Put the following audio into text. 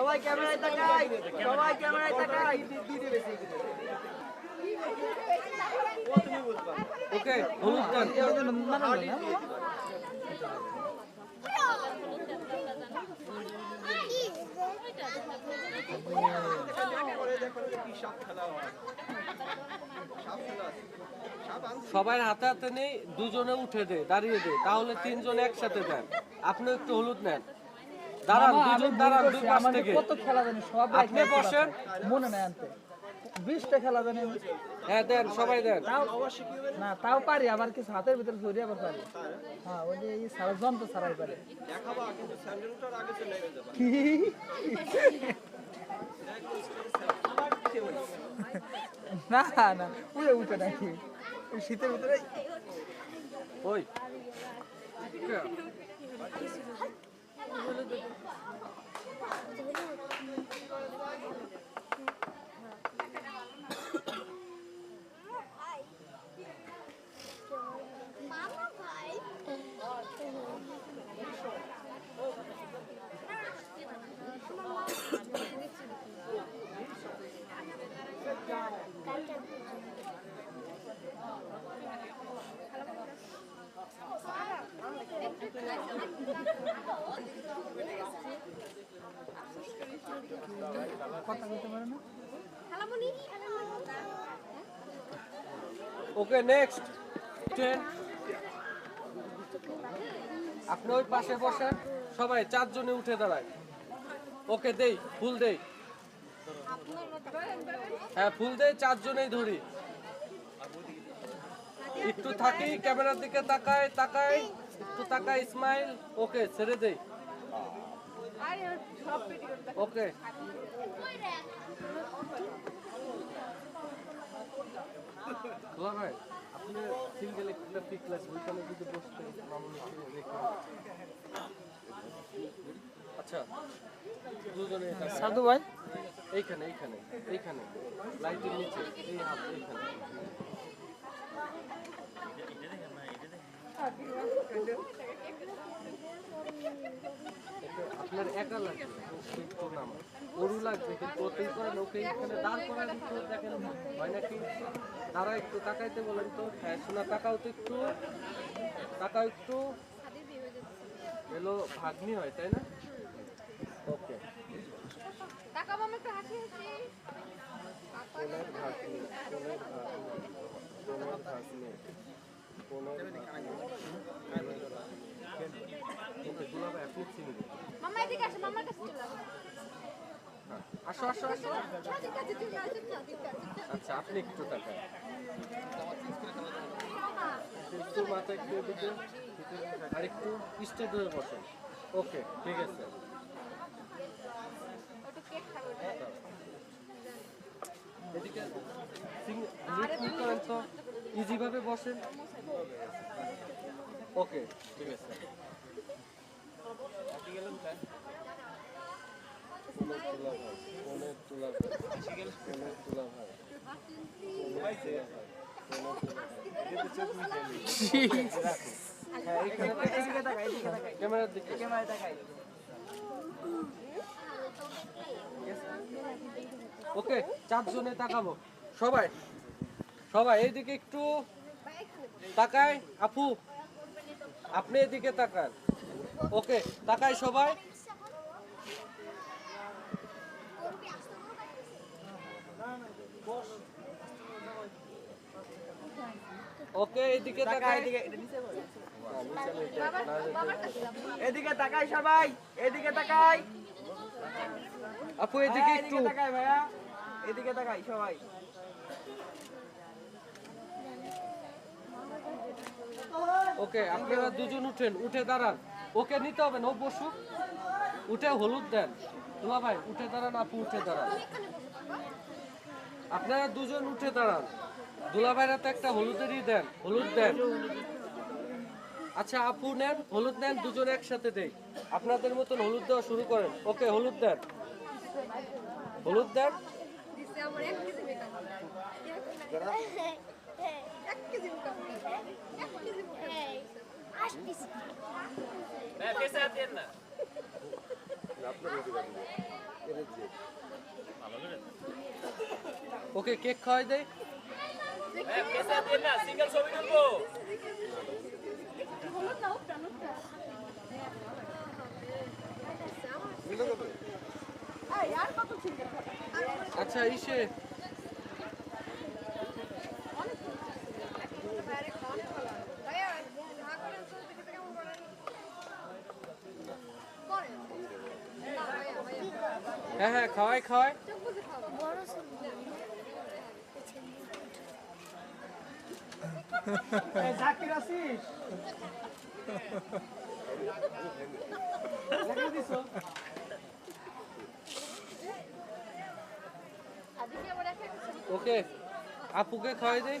সবাই ক্যামেরায় তাকাই সবাই ক্যামেরায় তাকাই। ওকে হলুদ দেন সবাই হাতে হাতে নেই দুজনে উঠে দে দাঁড়িয়ে দে তাহলে তিনজন একসাথে দেন। আপনি একটু হলুদ নেন। দাঁড়ান দুজন দাঁড়ান দুই পাশ থেকে। কত খেলা জানি সব আপনি বসেন। মনে নাই আনতে। বিশটা খেলা জানি হ্যাঁ দেন সবাই দেন। তাও না তাও পারি আবার কিছু হাতের ভিতরে ধরে আবার পারি। হ্যাঁ ওই যে এই সারা যন্ত্র ছাড়াই পারে। না না উড়ে উঠে নাকি শীতের ভিতরে ওই। মামা ওকে নেক্সট টেন আপনি ওই পাশে বসেন সবাই চারজনে উঠে দাঁড়ায়। ওকে, দেই, ফুল দেই। হ্যাঁ ফুল দেই, চারজনেই ধরি। একটু থাকি, ক্যামেরার দিকে তাকায় তাকায় একটু তাকায় স্মাইল ওকে ছেড়ে দেই ওকে দুলা ভাই আপনি সিঙ্গেল একটা পিক ক্লাস ওইখানে যদি বসতে মামুনিকে রেখে আচ্ছা দুজনে এটা- সাধু ভাই এইখানে এইখানে এইখানে লাইটের নিচে এই হাত এইখানে এটা আপনার একা লাগবে ওরও লাগবে কিন্তু ওতেই করেন ওকে এখানে দাঁড় করার একটু দেখেন হয় নাকি? তারা একটু তাকাইতে বলেন তো হ্যাঁ শোনা তাকাও তো একটু তাকাও একটু। এলো ভাগ্নি হয় তাই না? ওকে। একটু হাসি হাসি। ভাগ্নি ভাগ্নি। মামা এদিকে আসো মামার কাছে চলে আসো আসো আচ্ছা আপনি একটু তাকান একটু মাথা একটু এদিকে আর একটু স্টেট হয়ে বসেন ওকে ঠিক আছে এদিকে সিং- লিফট তো ইজি ভাবে বসেন ওকে ঠিক আছে। তাকাই ওকে চারজনে তাকাবো। সবাই সবাই এইদিকে একটু তাকায় আপু আপনি এদিকে তাকান। ওকে তাকাই সবাই। ওকে এদিকে তাকাই এদিকে তাকাই সবাই এদিকে তাকাই। আপু এদিকে হ্যাঁ, একটু। এদিকে তাকাই ভাইয়া। এদিকে তাকাই সবাই। ওকে, আপনারা দুজন উঠেন, উঠে দাঁড়ান। ওকে নিতে হবে ও বসুক। উঠে হলুদ দেন। দুলা ভাই, উঠে দাঁড়ান, আপু উঠে দাঁড়ান। আপনারা দুজন উঠে দাঁড়ান। দুলা ভাইরা তো একটা হলুদেরই দেন, হলুদ দেন। আচ্ছা আপু নেন, হলুদ নেন, দুজন একসাথে দেই। আপনাদের মতন হলুদ দেওয়া শুরু করেন। ওকে, হলুদ দেন। হলুদ দেন। ওকে কেক খাওয়াই দেয় এই আর কত ছিলকে আচ্ছা ইসে। হ্যাঁ হ্যাঁ খাওয়াই খাওয়াই। জাকির ওকে আপুকে খাওয়াই দেয়